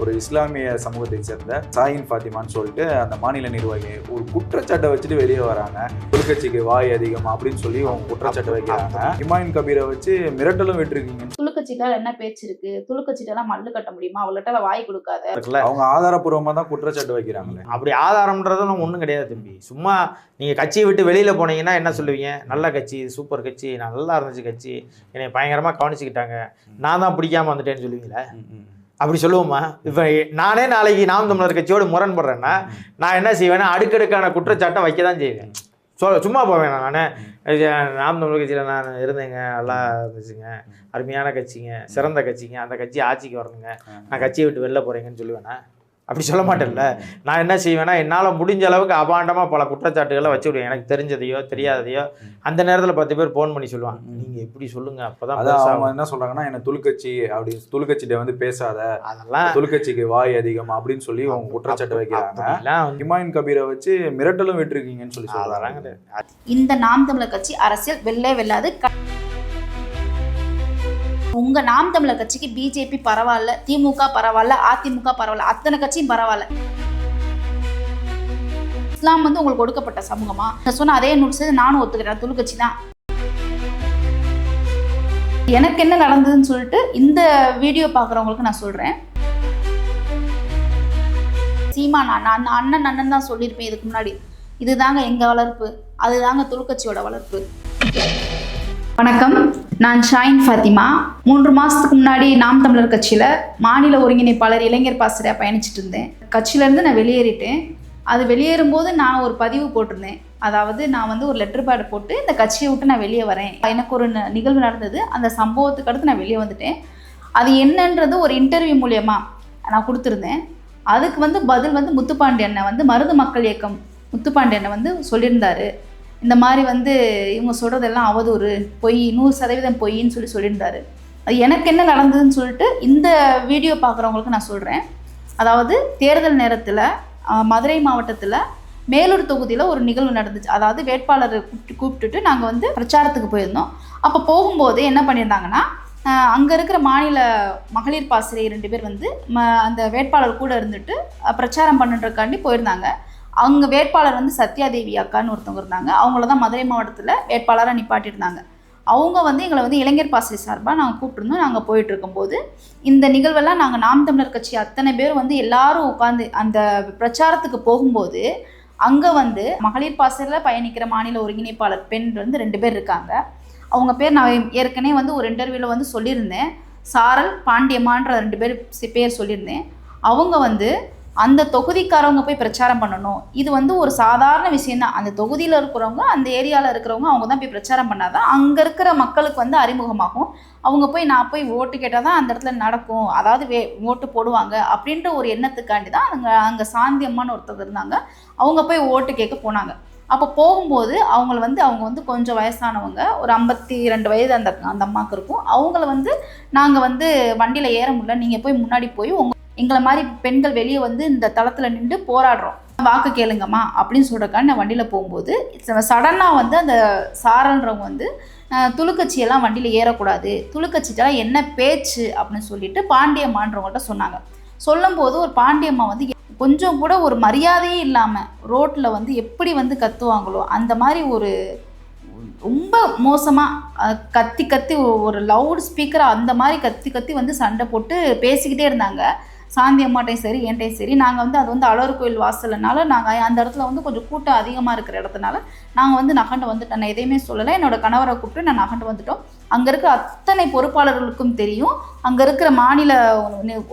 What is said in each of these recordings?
ஒரு இஸ்லாமிய சமூகத்தை சேர்ந்த சாயின் ஃபாத்திமான்னு சொல்லிட்டு அந்த மாநில நிர்வாகி ஒரு குற்றச்சாட்டை வச்சுட்டு வெளியே வராங்க. தொழிற்கட்சிக்கு வாய் அதிகம் அப்படின்னு சொல்லி அவங்க குற்றச்சாட்டு வைக்கிறாங்க. ஹிமாயின் கபீரை வச்சு மிரட்டலும் விட்டுருக்கீங்கன்னு துளுக்கச்சிட்டால என்ன பேச்சு இருக்கு? துளுக்கச்சிட்டெல்லாம் மல்லு கட்ட முடியுமா? அவள்கிட்ட வாய் கொடுக்காத. இருக்குல்ல. அவங்க ஆதாரப்பூர்வமா தான் குற்றச்சாட்டு வைக்கிறாங்களே. அப்படி ஆதாரம்ன்றதெல்லாம் ஒன்றும் கிடையாது தம்பி. சும்மா நீங்கள் கட்சியை விட்டு வெளியில் போனீங்கன்னா என்ன சொல்லுவீங்க? நல்ல கட்சி சூப்பர் கட்சி நல்லா இருந்துச்சு கட்சி. என்னை பயங்கரமாக கவனிச்சுக்கிட்டாங்க. நான் தான் பிடிக்காம வந்துட்டேன்னு சொல்லுவீங்களே? அப்படி சொல்லுவோமா? இப்போ நானே நாளைக்கு நாம் தமிழர் கட்சியோடு முரண்படுறேன்னா நான் என்ன செய்வேன்னா அடுக்கடுக்கான குற்றச்சாட்டை வைக்க தான் செய்வேன். சொல் சும்மா போவேன் நான் நாம் தமிழர் கட்சியில் நான் இருந்தேங்க நல்லா இருந்துச்சுங்க. அருமையான கட்சிங்க சிறந்த கட்சிங்க. அந்த கட்சி ஆட்சிக்கு வரணுங்க. நான் கட்சியை விட்டு வெளில போகிறேங்கன்னு சொல்லுவேண்ணா அப்படி சொல்ல மாட்டேன்ல. நான் என்ன செய்வேன்னா என்னால் முடிஞ்ச அளவுக்கு அபாண்டமாக பல குற்றச்சாட்டுகளை வச்சு விடுவேன் எனக்கு தெரிஞ்சதையோ தெரியாததையோ. அந்த நேரத்தில் பத்து பேர் ஃபோன் பண்ணி சொல்லுவாங்க. நீங்கள் எப்படி சொல்லுங்கள் அப்போ தான் அதான் அவங்க என்ன சொல்றாங்கன்னா என்ன துளுக்கட்சி அப்படி துளுக்கட்சிட்ட வந்து பேசாத. அதெல்லாம் துளுக்கட்சிக்கு வாய் அதிகம் அப்படின்னு சொல்லி அவங்க குற்றச்சாட்டு வைக்கிறாங்க. ஹிமாயின் கபீரை வச்சு மிரட்டலும் விட்டுருக்கீங்கன்னு சொல்லி கிடையாது. இந்த நாம் தமிழர் கட்சி அரசியல் வெள்ளே வெல்லாது உங்கள் உங்க நாம் தமிழர் கட்சிக்கு பிஜேபி பரவாயில்ல திமுக பரவாயில்ல அதிமுக பரவாயில்ல அத்தனை கட்சியும் பரவாயில்ல. இஸ்லாம் வந்து உங்களுக்கு கொடுக்கப்பட்ட சமூகமா? நான் சொன்ன அதே நூல் நானும் ஒத்துக்கிறேன். துளுக்கட்சி தான். எனக்கு என்ன நடந்ததுன்னு சொல்லிட்டு இந்த வீடியோ பார்க்குறவங்களுக்கு நான் சொல்றேன். சீமா நான் நான் அண்ணன் அண்ணன் தான் சொல்லியிருப்பேன். இதுக்கு முன்னாடி. இதுதாங்க எங்கள் வளர்ப்பு. அதுதாங்க துளுக்கட்சியோட வளர்ப்பு. வணக்கம். நான் ஷாயின் ஃபாத்திமா. மூன்று மாதத்துக்கு முன்னாடி நாம் தமிழர் கட்சியில் மாநில ஒருங்கிணைப்பாளர் இளைஞர் பாசறையாக பயணிச்சுட்டு இருந்தேன். கட்சியிலேருந்து நான் வெளியேறிட்டேன். அது வெளியேறும் போது நான் ஒரு பதிவு போட்டிருந்தேன். அதாவது நான் வந்து ஒரு லெட்டர் பேட் போட்டு இந்த கட்சியை விட்டு நான் வெளியே வரேன். எனக்கு ஒரு ந- நிகழ்வு நடந்தது. அந்த சம்பவத்துக்கு அடுத்து நான் வெளியே வந்துட்டேன். அது என்னன்றது ஒரு இன்டர்வியூ மூலயமா நான் கொடுத்துருந்தேன். அதுக்கு வந்து பதில் வந்து முத்துப்பாண்டியனை வந்து மருது மக்கள் இயக்கம் முத்துப்பாண்டியனை வந்து சொல்லியிருந்தாரு. இந்த மாதிரி வந்து இவங்க சொல்கிறதெல்லாம் அவதூறு பொய் நூறு சதவீதம் பொய்ன்னு சொல்லி சொல்லியிருந்தாரு. அது எனக்கு என்ன நடந்ததுன்னு சொல்லிட்டு இந்த வீடியோ பார்க்குறவங்களுக்கு நான் சொல்கிறேன் அதாவது தேர்தல் நேரத்தில் மதுரை மாவட்டத்தில் மேலூர் தொகுதியில் ஒரு நிகழ்வு நடந்துச்சு. அதாவது வேட்பாளரை கூப்பிட்டு கூப்பிட்டுட்டு நாங்கள் வந்து பிரச்சாரத்துக்கு போயிருந்தோம். அப்போ போகும்போது என்ன பண்ணியிருந்தாங்கன்னா அங்கே இருக்கிற மாநில மகளிர் பாசிரியர் ரெண்டு பேர் வந்து ம அந்த வேட்பாளர் கூட இருந்துட்டு பிரச்சாரம் பண்ணுறதுக்காண்டி போயிருந்தாங்க. அவங்க வேட்பாளர் வந்து சத்யாதேவி அக்கான்னு ஒருத்தவங்க இருந்தாங்க. அவங்கள தான் மதுரை மாவட்டத்தில் வேட்பாளராக நிப்பாட்டியிருந்தாங்க. அவங்க வந்து எங்களை வந்து இளைஞர் பாசறை சார்பாக நாங்கள் கூப்பிட்டுருந்தோம். நாங்கள் போயிட்டுருக்கும்போது இந்த நிகழ்வெல்லாம் நாங்கள் நாம் தமிழர் கட்சி அத்தனை பேர் வந்து எல்லாரும் உட்காந்து அந்த பிரச்சாரத்துக்கு போகும்போது அங்கே வந்து மகளிர் பாசறையில் பயணிக்கிற மாநில ஒருங்கிணைப்பாளர் பெண் வந்து ரெண்டு பேர் இருக்காங்க. அவங்க பேர் நான் ஏற்கனவே வந்து ஒரு இன்டர்வியூவில் வந்து சொல்லியிருந்தேன். சாரல் பாண்டியம்மான்ற ரெண்டு பேர் சி- பேர் சொல்லியிருந்தேன். அவங்க வந்து அந்த தொகுதிக்காரவங்க போய் பிரச்சாரம் பண்ணணும். இது வந்து ஒரு சாதாரண விஷயம்தான் அந்த தொகுதியில் இருக்கிறவங்க அந்த ஏரியாவில் இருக்கிறவங்க அவங்க தான் போய் பிரச்சாரம் பண்ணாதான் அங்கே இருக்கிற மக்களுக்கு வந்து அறிமுகமாகும். அவங்க போய் நான் போய் ஓட்டு கேட்டால் தான் அந்த இடத்துல நடக்கும். அதாவது வே ஓட்டு போடுவாங்க அப்படின்ற ஒரு எண்ணத்துக்காண்டி தான் அங்கே அங்கே சாந்தி அம்மான்னு ஒருத்தர் இருந்தாங்க. அவங்க போய் ஓட்டு கேட்க போனாங்க. அப்போ போகும்போது அவங்கள வந்து அவங்க வந்து கொஞ்சம் வயசானவங்க. ஒரு ஐம்பத்தி ரெண்டு வயது அந்த அந்த அம்மாவுக்கு இருக்கும். அவங்கள வந்து நாங்கள் வந்து வண்டியில் ஏற முடியல. நீங்கள் போய் முன்னாடி போய் உங்கள் எங்களை மாதிரி பெண்கள் வெளியே வந்து இந்த தளத்தில் நின்று போராடுறோம். வாக்கு கேளுங்கம்மா அப்படின்னு சொல்கிறக்காண்டி நான் வண்டியில் போகும்போது சடனாக வந்து அந்த சாரன்றவங்க வந்து துளுக்கட்சியெல்லாம் வண்டியில் ஏறக்கூடாது. துளுக்கட்சிட்டெல்லாம் என்ன பேச்சு அப்படின்னு சொல்லிட்டு பாண்டியம்மான்றவங்கள்ட்ட சொன்னாங்க. சொல்லும்போது ஒரு பாண்டியம்மா வந்து கொஞ்சம் கூட ஒரு மரியாதையே இல்லாமல் ரோட்டில் வந்து எப்படி வந்து கத்துவாங்களோ அந்த மாதிரி ஒரு ரொம்ப மோசமாக கத்தி கத்தி ஒரு லவுட் ஸ்பீக்கரை அந்த மாதிரி கத்தி கத்தி வந்து சண்டை போட்டு பேசிக்கிட்டே இருந்தாங்க. சாந்தி அம்மாட்டையும் சரி என்கிட்டையும் சரி நாங்கள் வந்து அது வந்து அழகர் கோயில் வாசல்னால நாங்கள் அந்த இடத்துல வந்து கொஞ்சம் கூட்டம் அதிகமாக இருக்கிற இடத்துனால நாங்கள் வந்து நகண்டு வந்துட்டோம். நான் எதையுமே சொல்லலை. என்னோட கணவரை கூப்பிட்டு நான் நகண்டு வந்துட்டோம். அங்கே இருக்கிற அத்தனை பொறுப்பாளர்களுக்கும் தெரியும். அங்கே இருக்கிற மாநில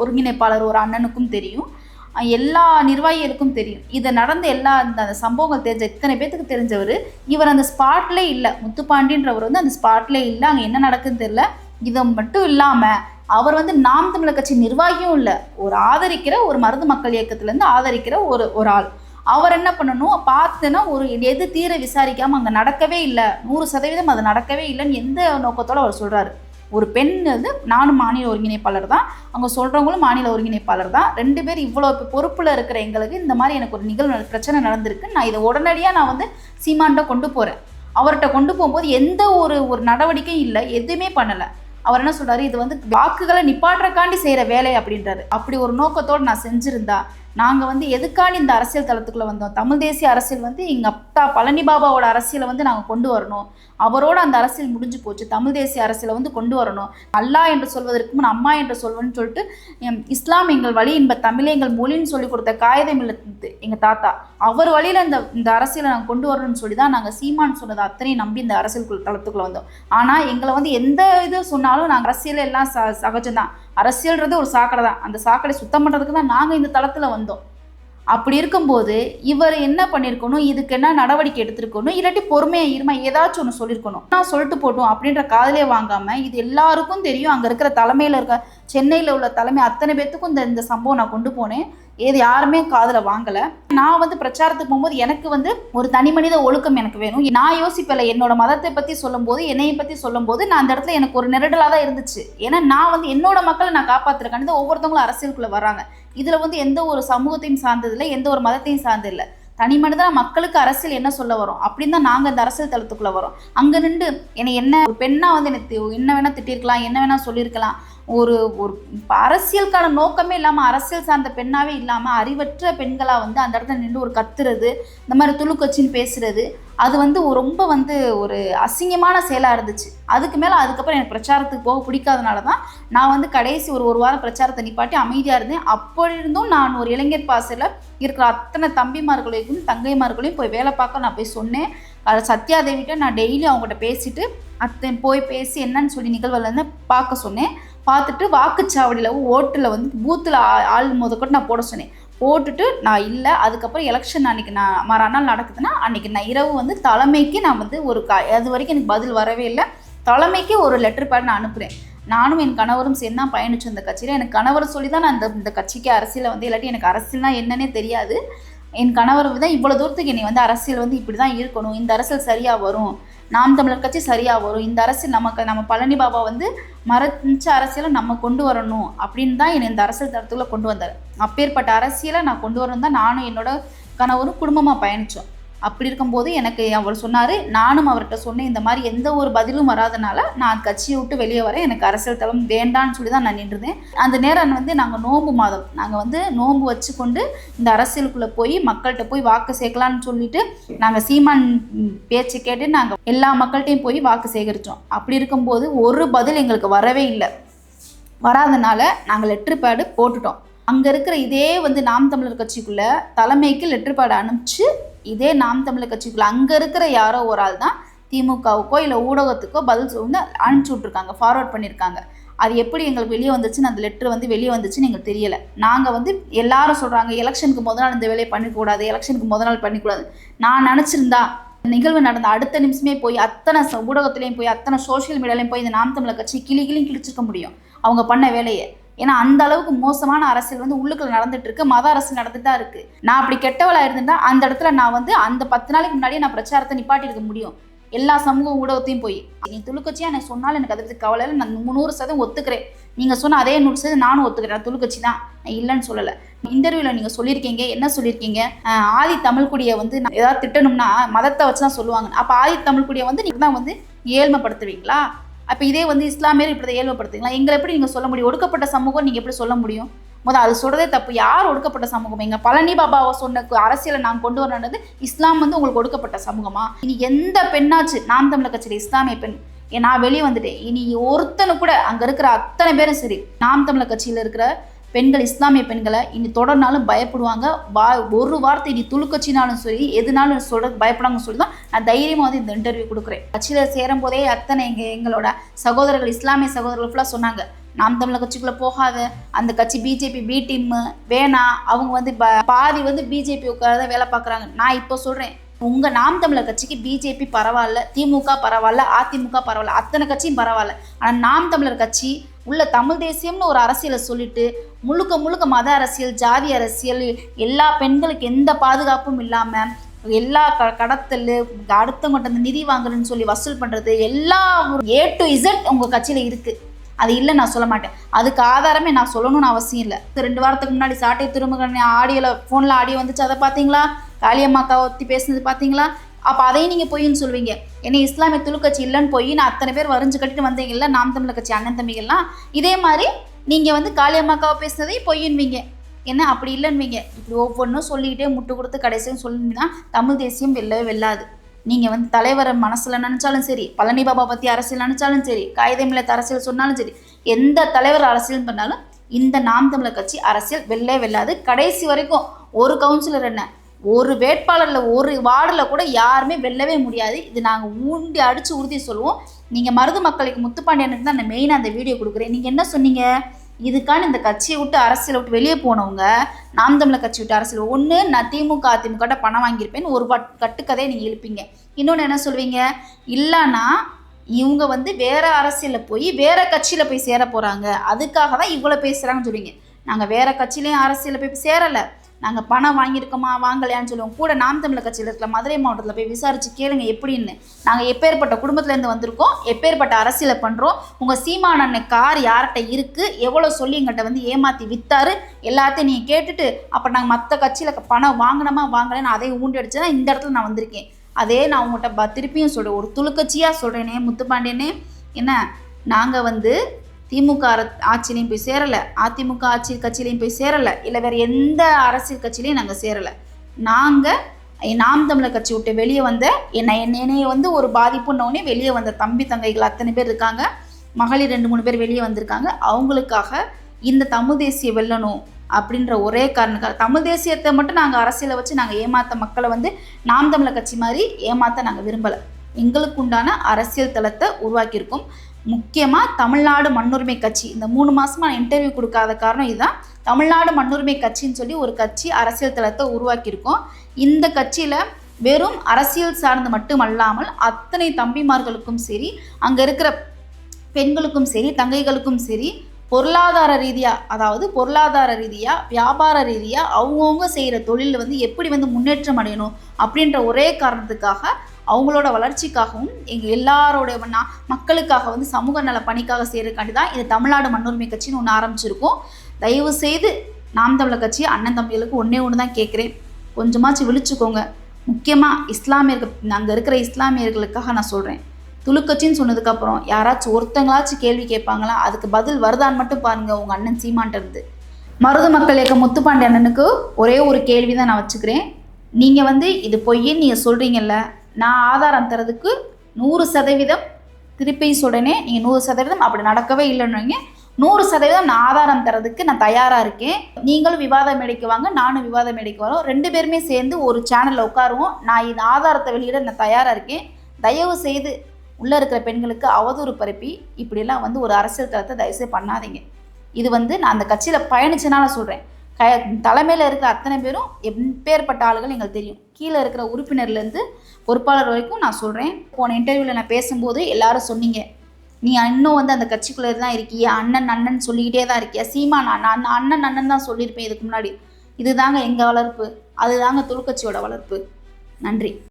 ஒருங்கிணைப்பாளர் ஒரு அண்ணனுக்கும் தெரியும். எல்லா நிர்வாகிகளுக்கும் தெரியும். இது நடந்த எல்லா அந்த அந்த சம்பவங்கள் தெரிஞ்ச இத்தனை பேத்துக்கு தெரிஞ்சவர் இவர் அந்த ஸ்பாட்லே இல்லை. முத்துப்பாண்டின்றவர் வந்து அந்த ஸ்பாட்லே இல்லை. அங்கே என்ன நடக்குதுன்னு தெரில இதை மட்டும் இல்லாமல் அவர் வந்து நாம் தமிழர் கட்சி நிர்வாகியும் இல்லை. ஒரு ஆதரிக்கிற ஒரு மருந்து மக்கள் இயக்கத்துலேருந்து ஆதரிக்கிற ஒரு ஒரு ஆள். அவர் என்ன பண்ணணும்? பார்த்துன்னா ஒரு எது தீர விசாரிக்காமல் அங்கே நடக்கவே இல்லை. நூறு சதவீதம் அது நடக்கவே இல்லைன்னு எந்த நோக்கத்தோடு அவர் சொல்கிறாரு ஒரு பெண் வந்து நானும் மாநில ஒருங்கிணைப்பாளர் தான். அவங்க சொல்கிறவங்களும் மாநில ஒருங்கிணைப்பாளர் தான். ரெண்டு பேர் இவ்வளோ பொறுப்பில் இருக்கிற எங்களுக்கு இந்த மாதிரி எனக்கு ஒரு நிகழ்வு பிரச்சனை நடந்திருக்கு. நான் இதை உடனடியாக நான் வந்து சீமான்ட்ட கொண்டு போகிறேன் அவர்கிட்ட கொண்டு போகும்போது எந்த ஒரு ஒரு நடவடிக்கையும் இல்லை. எதுவுமே பண்ணலை. அவர் என்ன சொல்றாரு? இது வந்து வாக்குகளை நிப்பாட்டுறக்காண்டி செய்யற வேலை அப்படின்றாரு. அப்படி ஒரு நோக்கத்தோடு நான் செஞ்சிருந்தா நாங்கள் வந்து எதுக்காண்டி இந்த அரசியல் தளத்துக்குள்ளே வந்தோம்? தமிழ் தேசிய அரசியல் வந்து எங்கள் அப்பா பழனி பாபாவோட அரசியலை வந்து நாங்கள் கொண்டு வரணும். அவரோட அந்த அரசியல் முடிஞ்சு போச்சு. தமிழ் தேசிய அரசியலை வந்து கொண்டு வரணும். அல்லாஹ் என்று சொல்வதற்கு முன் அம்மா என்று சொல்வன்னு சொல்லிட்டு இஸ்லாம் எங்கள் வழி என்ப தமிழே எங்கள் மொழின்னு சொல்லி கொடுத்த காகிதம் இல்லை எங்கள் தாத்தா. அவர் வழியில் இந்த இந்த அரசியலை நாங்கள் கொண்டு வரணும்னு சொல்லி தான் நாங்கள் சீமான் சொன்னதை அத்தனையும் நம்பி இந்த அரசியல் தளத்துக்குள்ளே வந்தோம். ஆனால் எங்களை வந்து எந்த இது சொன்னாலும் நாங்கள் அரசியல் எல்லாம் ச சகஜம்தான். அரசியல்ன்றது ஒரு சாக்கடை தான். அந்த சாக்கடை சுத்தம் பண்ணுறதுக்கு தான் நாங்கள் இந்த தளத்தில் வந்து அப்படி இருக்கும்போது இவர் என்ன பண்ணியிருக்கணும் இதுக்கு என்ன நடவடிக்கை எடுத்திருக்கணும் இல்லாட்டி பொறுமையா இருமா ஏதாச்சும் ஒன்று சொல்லியிருக்கணும் நான் சொல்லிட்டு போட்டோம் அப்படின்ற காதலே வாங்காம இது எல்லாருக்கும் தெரியும் அங்க இருக்கிற தலைமையில இருக்க சென்னையில உள்ள தலைமை அத்தனை பேர்த்துக்கும் இந்த இந்த சம்பவம் நான் கொண்டு போனேன். இது யாருமே காதில் வாங்கலை. நான் வந்து பிரச்சாரத்துக்கு போகும்போது எனக்கு வந்து ஒரு தனி மனித ஒழுக்கம் எனக்கு வேணும். நான் யோசிப்பல என்னோட மதத்தை பற்றி சொல்லும்போது என்னையை பற்றி சொல்லும்போது நான் அந்த இடத்துல எனக்கு ஒரு நெருடலாக தான் இருந்துச்சு. ஏன்னா நான் வந்து என்னோட மக்களை நான் காப்பாத்துறேன் ஒவ்வொருத்தவங்களும் அரசியலுக்குள்ளே வராங்க. இதில் வந்து எந்த ஒரு சமூகத்தையும் சார்ந்ததில்லை எந்த ஒரு மதத்தையும் சார்ந்து இல்லை தனி மனிதனாக மக்களுக்கு அரசியல் என்ன சொல்ல வரும்? அப்படின்னு தான் நாங்கள் இந்த அரசியல் தளத்துக்குள்ளே வரோம். அங்கே நின்று என்னை என்ன ஒரு பெண்ணாக வந்து எனக்கு தி- என்ன வேணால் திட்டிருக்கலாம் என்ன வேணால் சொல்லியிருக்கலாம் ஒரு ஒரு அரசியலுக்கான நோக்கமே இல்லாமல் அரசியல் சார்ந்த பெண்ணாவே இல்லாமல் அறிவற்ற பெண்களாக வந்து அந்த இடத்துல நின்று ஒரு கத்துறது இந்த மாதிரி துளுக்கச்சின்னு பேசுறது அது வந்து ரொம்ப வந்து ஒரு அசிங்கமான செயலாக இருந்துச்சு. அதுக்கு மேலே அதுக்கப்புறம் எனக்கு பிரச்சாரத்துக்கு போக பிடிக்காதனால தான் நான் வந்து கடைசி ஒரு ஒரு வாரம் பிரச்சாரத்தை நிப்பாட்டி அமைதியாக இருந்தேன். அப்போ இருந்தும் நான் ஒரு இளைஞர் பாசையில் இருக்கிற அத்தனை தம்பிமார்களையும் தங்கைமார்களையும் போய் வேலை பார்க்க நான் போய் சொன்னேன். அது சத்யாதேவிட்ட நான் டெய்லி அவங்ககிட்ட பேசிட்டு அத்தன் போய் பேசி என்னன்னு சொல்லி நிகழ்வுலேருந்து பார்க்க சொன்னேன். பார்த்துட்டு வாக்குச்சாவடியில் ஓட்டில் வந்து பூத்தில் ஆள் முதக்கூட நான் போட சொன்னேன். போட்டுட்டு நான் இல்லை அதுக்கப்புறம் எலெக்ஷன் அன்றைக்கி நான் மறுநாள் நடக்குதுன்னா அன்றைக்கி நான் இரவு வந்து தலைமைக்கு நான் வந்து ஒரு க அது வரைக்கும் எனக்கு பதில் வரவே இல்லை. தலைமைக்கு ஒரு லெட்டர் பேட் நான் அனுப்புகிறேன் நானும் என் கணவரும் சேர்ந்து தான் பயணிச்சோம் இந்த கட்சியில். எனக்கு கணவர் சொல்லி தான் நான் இந்த இந்த கட்சிக்கு அரசியலை வந்து இல்லாட்டி எனக்கு அரசியல்னா என்னன்னே தெரியாது. என் கணவர் தான் இவ்வளோ தூரத்துக்கு என்னை வந்து அரசியல் வந்து இப்படி தான் இருக்கணும். இந்த அரசியல் சரியாக வரும். நாம் தமிழர் கட்சி சரியாக வரும். இந்த அரசியல் நமக்கு நம்ம பழனி பாபா வந்து மறைச்ச அரசியலை நம்ம கொண்டு வரணும் அப்படின்னு தான் என்னை இந்த அரசியல் தரத்துக்குள்ள கொண்டு வந்தார். அப்பேற்பட்ட அரசியலை நான் கொண்டு வரணும் தான் நானும் என்னோட கணவரும் குடும்பமாக பயணித்தோம் அப்படி இருக்கும்போது எனக்கு அவர் சொன்னார் நானும் அவர்கிட்ட சொன்னேன் இந்த மாதிரி எந்த ஒரு பதிலும் வராதனால நான் கட்சியை விட்டு வெளியே வரேன் எனக்கு அரசியல் தளம் வேண்டான்னு சொல்லி தான் நான் நின்றுதேன் அந்த நேரம் வந்து நாங்கள் நோம்பு மாதம் நாங்கள் வந்து நோம்பு வச்சு கொண்டு இந்த அரசியலுக்குள்ளே போய் மக்கள்கிட்ட போய் வாக்கு சேர்க்கலான்னு சொல்லிட்டு நாங்கள் சீமான் பேச்சு கேட்டு நாங்கள் எல்லா மக்கள்கிட்டையும் போய் வாக்கு சேகரித்தோம் அப்படி இருக்கும்போது ஒரு பதில் எங்களுக்கு வரவே இல்லை. வராதனால நாங்கள் லெட்ரு பேடு போட்டுட்டோம். அங்கே இருக்கிற இதே வந்து நாம் தமிழர் கட்சிக்குள்ளே தலைமைக்கு லெட்ரு பேடு அனுப்பிச்சு இதே நாம் தமிழர் கட்சிக்குள்ள அங்கே இருக்கிற யாரோ ஒரு ஆள் தான் திமுகவுக்கோ இல்லை ஊடகத்துக்கோ பதில் வந்து அனுப்பிச்சி விட்ருக்காங்க ஃபார்வர்ட் பண்ணியிருக்காங்க அது எப்படி எங்களுக்கு வெளியே வந்துச்சுன்னு அந்த லெட்ரு வந்து வெளியே வந்துச்சுன்னு எங்களுக்கு தெரியலை. நாங்கள் வந்து எல்லாரும் சொல்கிறாங்க எலெக்ஷனுக்கு முத நாள் இந்த வேலையை பண்ணிக்கூடாது எலெக்ஷனுக்கு முத நாள் பண்ணிக்கூடாது. நான் நினச்சிருந்தா நிகழ்வு நடந்த அடுத்த நிமிஷமே போய் அத்தனை ச- ஊடகத்துலேயும் போய் அத்தனை சோஷியல் மீடியாலையும் போய் இந்த நாம் தமிழர் கட்சி கிளி கிளியும் கிழிச்சிருக்க முடியும். அவங்க பண்ண வேலையை. ஏன்னா அந்த அளவுக்கு மோசமான அரசியல் வந்து உள்ளுக்குள்ள நடந்துட்டு இருக்கு மத அரசு நடந்துட்டு தான் இருக்கு. நான் அப்படி கெட்டவளா இருந்திருந்தா அந்த இடத்துல நான் வந்து அந்த பத்து நாளைக்கு முன்னாடியே நான் பிரச்சாரத்தை நிப்பாட்டி இருக்க முடியும். எல்லா சமூக ஊடகத்தையும் போய். நீ துளுக்கட்சியா? எனக்கு சொன்னாலும் எனக்கு அதை பத்தி கவலை இல்லை. நான் நூறு சதவீதம் ஒத்துக்கிறேன். நீங்க சொன்ன அதே நூறு சதவீதம் நானும் ஒத்துக்கிறேன். நான் துளுக்கட்சி தான். நான் இல்லைன்னு சொல்லலை. இன்டர்வியூவில் நீங்கள் சொல்லியிருக்கீங்க. என்ன சொல்லியிருக்கீங்க? ஆதி தமிழ்குடியை வந்து நான் ஏதாவது திட்டணும்னா மதத்தை வச்சு தான் சொல்லுவாங்க. அப்போ ஆதி தமிழ்குடியை வந்து நீங்கள் தான் வந்து ஏழ்மைப்படுத்துவீங்களா? அப்போ இதே வந்து இஸ்லாமியர் இப்படி தான் எங்களை எப்படி நீங்கள் சொல்ல முடியும்? ஒடுக்கப்பட்ட சமூகம் நீங்கள் எப்படி சொல்ல முடியும்? முதல் அது சொல்கிறதே தப்பு. யார் ஒடுக்கப்பட்ட சமூகம்? எங்கள் பழனி பாபாவை சொன்ன அரசியலை நான் கொண்டு வரணுன்றது இஸ்லாம் வந்து உங்களுக்கு ஒடுக்கப்பட்ட சமூகமா? இனி எந்த பெண்ணாச்சு? நாம் தமிழர் கட்சியில் இஸ்லாமிய பெண். நான் வெளியே வந்துட்டேன். இனி ஒருத்தனு கூட அங்கே இருக்கிற அத்தனை பேரும் சரி. நாம் தமிழர் கட்சியில் இருக்கிற பெண்கள் இஸ்லாமிய பெண்களை இனி தொடர்னாலும் பயப்படுவாங்க. வா ஒரு வார்த்தை இனி துளுக்கட்சினாலும் சரி எதுனாலும் சொல்ற பயப்படாங்கன்னு சொல்லி தான் நான் தைரியமாக வந்து இந்த இன்டர்வியூ கொடுக்குறேன். கட்சியில் சேரும் போதே அத்தனை எங்கள் எங்களோட சகோதரர்கள் இஸ்லாமிய சகோதரர்கள் ஃபுல்லாக சொன்னாங்க. நாம் தமிழர் கட்சிக்குள்ளே போகாத அந்த கட்சி பிஜேபி பி டீம் வேணாம் அவங்க வந்து ப- பாதி வந்து பிஜேபி உட்கார வேலை பார்க்குறாங்க. நான் இப்போ சொல்கிறேன் உங்க நாம் தமிழர் கட்சிக்கு பிஜேபி பரவாயில்ல திமுக பரவாயில்ல அதிமுக பரவாயில்ல அத்தனை கட்சியும் பரவாயில்ல. ஆனால் நாம் தமிழர் கட்சி உள்ள தமிழ் தேசியம்னு ஒரு அரசியலை சொல்லிட்டு முழுக்க முழுக்க மத அரசியல் ஜாதி அரசியல் எல்லா பெண்களுக்கு எந்த பாதுகாப்பும் இல்லாமல் எல்லா க கடத்தல் அடுத்தவங்கள்ட்ட இந்த நிதி வாங்குறேன்னு சொல்லி வசூல் பண்ணுறது எல்லா ஏ டு இசட் உங்கள் கட்சியில் இருக்குது அது இல்லை நான் சொல்ல மாட்டேன். அதுக்கு ஆதாரமே நான் சொல்லணும்னு அவசியம் இல்லை. ரெண்டு வாரத்துக்கு முன்னாடி சாட்டை திருமகன் ஆடியோவில் ஃபோனில் ஆடியோ வந்துச்சு. அதை பார்த்தீங்களா? காளியம்மாக்கா ஒத்தி பேசுனது பார்த்தீங்களா? அப்போ அதையும் நீங்கள் பொய்ன்னு சொல்லுவீங்க ஏன்னா இஸ்லாமிய துளுக்கட்சி இல்லைன்னு போய் நான் அத்தனை பேர் வரைஞ்சு கட்டிட்டு வந்தீங்கல்ல நாம் தமிழர் கட்சி அண்ணன் தம்பிகள்லாம். இதே மாதிரி நீங்கள் வந்து காளியம்மாக்காவை பேசுனதையும் பொய்யுன்வீங்க. என்ன? அப்படி இல்லைன்னுவீங்க இப்படி ஒவ்வொன்றும் சொல்லிக்கிட்டே முட்டு கொடுத்து கடைசியும் சொல்லிங்கன்னா தமிழ் தேசியம் வெல்லவே வெல்லாது. நீங்கள் வந்து தலைவரை மனசில் நினச்சாலும் சரி பழனி பாபா பற்றி அரசியல் நினச்சாலும் சரி காகிதமில்லத்து அரசியல் சொன்னாலும் சரி எந்த தலைவர் அரசியல் பண்ணாலும் இந்த நாம் தமிழர் கட்சி அரசியல் வெல்லே வெல்லாது. கடைசி வரைக்கும் ஒரு கவுன்சிலர் என்ன? ஒரு வேட்பாளரில் ஒரு வார்டில் கூட யாருமே வெல்லவே முடியாது. இது நாங்கள் ஊண்டி அடித்து உறுதி சொல்லுவோம். நீங்கள் மருது மக்களுக்கு முத்துப்பாண்டியனுக்கு தான் நான் மெயினாக அந்த வீடியோ கொடுக்குறேன். நீங்கள் என்ன சொன்னீங்க? இதுக்கான இந்த கட்சியை விட்டு அரசியலை விட்டு வெளியே போனவங்க நாம் தமிழர் கட்சி விட்டு அரசியல் ஒன்று நான் திமுக அதிமுக பணம் வாங்கியிருப்பேன்னு ஒரு பட் கட்டுக்கதையை நீங்கள் எழுப்பீங்க இன்னொன்று என்ன சொல்வீங்க? இல்லைன்னா இவங்க வந்து வேற அரசியலில் போய் வேற கட்சியில் போய் சேர போகிறாங்க அதுக்காக தான் இவ்வளோ பேசுகிறாங்கன்னு சொல்லுவீங்க நாங்கள் வேற கட்சியிலையும் அரசியலில் போய் சேரலை. நாங்கள் பணம் வாங்கியிருக்கோமா வாங்கலையான்னு சொல்லுவோம் கூட நாம் தமிழர் கட்சியில் இருக்கிற மதுரை மாவட்டத்தில் போய் விசாரிச்சு கேளுங்க எப்படின்னு. நாங்கள் எப்பேற்பட்ட குடும்பத்துலேருந்து வந்திருக்கோம் எப்பேற்பட்ட அரசியலை பண்ணுறோம் உங்கள் சீமானண்ண கார் யார்கிட்ட இருக்குது எவ்வளோ சொல்லி எங்கள்கிட்ட வந்து ஏமாற்றி விற்றாரு எல்லாத்தையும் நீங்கள் கேட்டுட்டு அப்போ நாங்கள் மற்ற கட்சியில் பணம் வாங்கினோமா வாங்கலைன்னு அதை ஊண்டி அடிச்சு தான் இந்த இடத்துல நான் வந்திருக்கேன். அதே நான் உங்கள்கிட்ட ப திருப்பியும் சொல்கிறேன் ஒரு துளுக்கட்சியாக சொல்கிறேனே முத்துப்பாண்டியனே என்ன நாங்கள் வந்து திமுக அர- ஆட்சியிலையும் போய் சேரலை. அதிமுக ஆட்சி கட்சியிலையும் போய் சேரலை. இல்லை வேறு எந்த அரசியல் கட்சியிலையும் நாங்கள் சேரலை. நாங்கள் நாம் தமிழர் கட்சி விட்டு வெளியே வந்த என்னை என்னைய வந்து ஒரு பாதிப்புன்னொடனே வெளியே வந்த தம்பி தங்கைகள் அத்தனை பேர் இருக்காங்க. மகளிர் ரெண்டு மூணு பேர் வெளியே வந்திருக்காங்க. அவங்களுக்காக இந்த தமிழ் தேசிய வெல்லணும் அப்படின்ற ஒரே காரணக்காக தமிழ் தேசியத்தை மட்டும் நாங்கள் அரசியலை வச்சு நாங்கள் ஏமாற்ற மக்களை வந்து நாம் தமிழர் கட்சி மாதிரி ஏமாற்ற நாங்கள் விரும்பலை. எங்களுக்கு உண்டான அரசியல் தளத்தை உருவாக்கியிருக்கோம். முக்கியமாக தமிழ்நாடு மண்ணுரிமை கட்சி. இந்த மூணு மாதமாக நான் இன்டர்வியூ கொடுக்காத காரணம் இதுதான். தமிழ்நாடு மண்ணுரிமை கட்சின்னு சொல்லி ஒரு கட்சி அரசியல் தளத்தை உருவாக்கியிருக்கோம். இந்த கட்சியில் வெறும் அரசியல் சார்ந்து மட்டுமல்லாமல் அத்தனை தம்பிமார்களுக்கும் சரி அங்கே இருக்கிற பெண்களுக்கும் சரி தங்கைகளுக்கும் சரி பொருளாதார ரீதியாக அதாவது பொருளாதார ரீதியாக வியாபார ரீதியாக அவங்கவுங்க செய்கிற தொழிலில் வந்து எப்படி வந்து முன்னேற்றம் அடையணும் அப்படின்ற ஒரே காரணத்துக்காக அவங்களோட வளர்ச்சிக்காகவும் எங்கள் எல்லாரோட மக்களுக்காக வந்து சமூக நல பணிக்காக செய்கிறதுக்காண்டி தான் இது தமிழ்நாடு மண்ணுரிமை கட்சின்னு ஒன்று ஆரம்பிச்சிருக்கோம். தயவு செய்து நாம் தமிழர் கட்சி அண்ணன் தம்பிகளுக்கு ஒன்றே ஒன்று தான் கேட்குறேன். கொஞ்சமாச்சும் விழிச்சுக்கோங்க. முக்கியமாக இஸ்லாமியர்கள் அங்கே இருக்கிற இஸ்லாமியர்களுக்காக நான் சொல்கிறேன் துளுக்கட்சின்னு சொன்னதுக்கப்புறம் யாராச்சும் ஒருத்தங்களாச்சும் கேள்வி கேட்பாங்களா? அதுக்கு பதில் வருதான்னு மட்டும் பாருங்கள் உங்கள் அண்ணன் சீமான்ட்ட மருது மக்கள் இயக்க முத்துப்பாண்டி அண்ணனுக்கு ஒரே ஒரு கேள்வி தான் நான் வச்சுக்கிறேன். நீங்கள் வந்து இது பொய்ன்னு நீங்கள் சொல்கிறீங்கல்ல நான் ஆதாரம் தரதுக்கு நூறு சதவீதம் திருப்பி சொல்கிறேனே நீங்கள் நூறு சதவீதம் அப்படி நடக்கவே இல்லைன்னு நூறு சதவீதம் நான் ஆதாரம் தரதுக்கு நான் தயாராக இருக்கேன். நீங்களும் விவாதம் மேடைக்கு வாங்க நானும் விவாதம் மேடைக்கு வரோம். ரெண்டு பேருமே சேர்ந்து ஒரு சேனலில் உட்காருவோம். நான் இந்த ஆதாரத்தை வெளியிட நான் தயாராக இருக்கேன். தயவு செய்து உள்ளே இருக்கிற பெண்களுக்கு அவதூறு பரப்பி இப்படிலாம் வந்து ஒரு அரசியல் தளத்தை தயவுசெய்து பண்ணாதீங்க. இது வந்து நான் அந்த கட்சியில் பயணிச்சனால சொல்கிறேன் க தலைமையில் இருக்கிற அத்தனை பேரும் எப்பேற்பட்ட ஆளுகள் எங்களுக்கு தெரியும். கீழே இருக்கிற உறுப்பினர்லேருந்து பொறுப்பாளர் வரைக்கும் நான் சொல்கிறேன் போன இன்டர்வியூவில் நான் பேசும்போது எல்லாரும் சொன்னீங்க. நீ இன்னும் வந்து அந்த கட்சிக்குள்ளே தான் இருக்கியா? அண்ணன் அண்ணன் சொல்லிக்கிட்டே தான் இருக்கியா? சீமா நான் நான் அண்ணன் அண்ணன் தான் சொல்லியிருப்பேன் இதுக்கு முன்னாடி. இதுதாங்க எங்கள் வளர்ப்பு. அதுதாங்க தொழிற்கட்சியோட வளர்ப்பு. நன்றி.